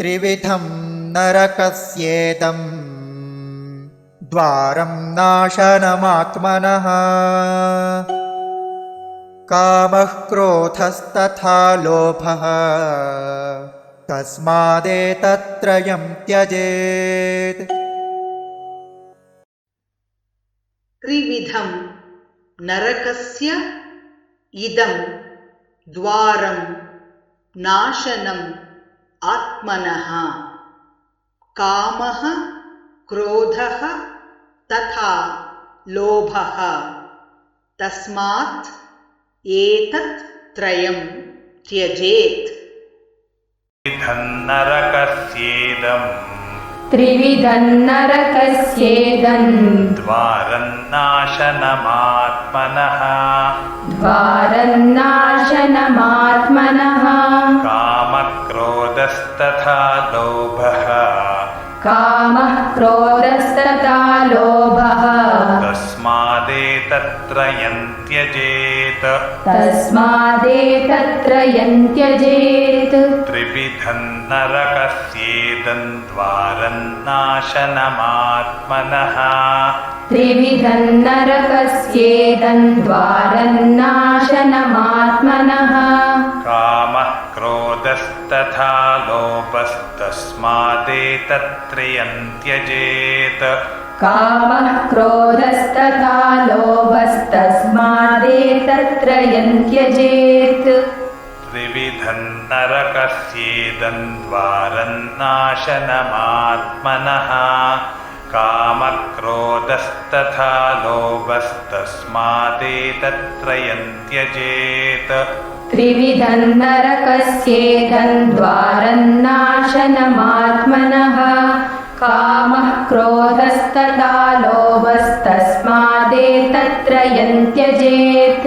त्रिविधं नरकस्येदम्। द्वारं नाशनमात्मनः। कामः क्रोधस्तथा लोभः। तस्मादेतत्त्रयं त्यजेत्। त्रिविधं नरकस्य इदं द्वारं नाशनम् आत्मनः। कामः क्रोधः तथा लोभः। तस्मात् एतत् त्रयं त्यजेत्। नरकस्येदम् त्रिविधन्नरकस्येदन् द्वारन्नाशनमात्मनः। द्वारन्नाशनमात्मनः कामक्रोधस्तथा लोभः कामः क्रोधस्तथा लोभः तस्मादेतत्त्रयं त्यजेत् तस्मादेतत्रयं त्यजेत् त्रिविधं नरकस्येदं द्वारन्नाशनमात्मनः त्रिविधन्नरकस्येदन् द्वारन्नाशनमात्मनः लोभस्तस्मादेतत्त्रयं त्यजेत् कामः क्रोधस्तथा लोभस्तस्मादेतत्त्रयं त्यजेत् त्रिविधं नरकस्येदं द्वारन्नाशनमात्मनः कामक्रोधस्तथा लोभस्तस्मादेतत्त्रयं त्यजेत् त्रिविधन्नरकस्येदन् द्वारन्नाशनमात्मनः कामः क्रोधस्तथा लोभस्तस्मादेतत्त्रयं त्यजेत्